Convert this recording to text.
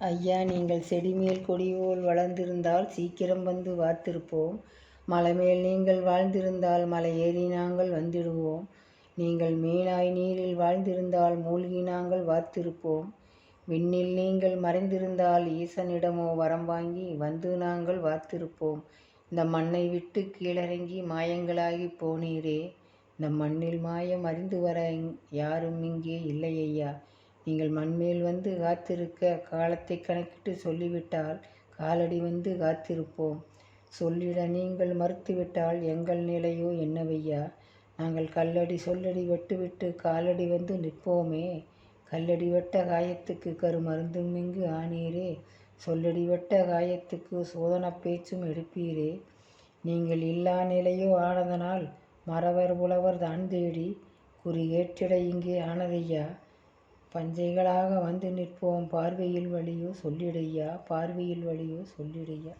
ஐயா நீங்கள் செடிமேல் கொடிபோல் வளர்ந்திருந்தால் சீக்கிரம் வந்து வாத்திருப்போம் மலைமேல் நீங்கள் வாழ்ந்திருந்தால் மலை ஏறி நாங்கள் வந்திடுவோம். நீங்கள் மீனாய் நீரில் வாழ்ந்திருந்தால் மூழ்கி நாங்கள் வாத்திருப்போம் விண்ணில் நீங்கள் மறைந்திருந்தால் ஈசனிடமோ வரம் வாங்கி வந்து நாங்கள் வாத்திருப்போம் இந்த மண்ணை விட்டு கீழறங்கி மாயங்களாகி போனீரே. இந்த மண்ணில் மாயம் அறிந்து வர யாரும் இங்கே இல்லை ஐயா. நீங்கள் மண்மேல் வந்து காத்திருக்க காலத்தை கணக்கிட்டு சொல்லிவிட்டால் காலடி வந்து காத்திருப்போம். சொல்லிட நீங்கள் மறுத்துவிட்டால் எங்கள் நிலையோ என்னவையா? நாங்கள் கல்லடி சொல்லடி வெட்டுவிட்டு காலடி வந்து நிற்போமே? கல்லடி வெட்ட காயத்துக்கு கரு மருந்தும் இங்கு ஆனீரே? சொல்லடி வெட்ட காயத்துக்கு சோதன பேச்சும் எடுப்பீரே? நீங்கள் இல்லா நிலையோ ஆனதனால் மறவர் புலவர் தான் தேடி குறி ஏற்றிட இங்கே ஆனதையா? பஞ்சைகளாக வந்து நிற்போம். பார்வையில் வழியோ சொல்லிடையா? பார்வையில் வழியோ சொல்லிடையா?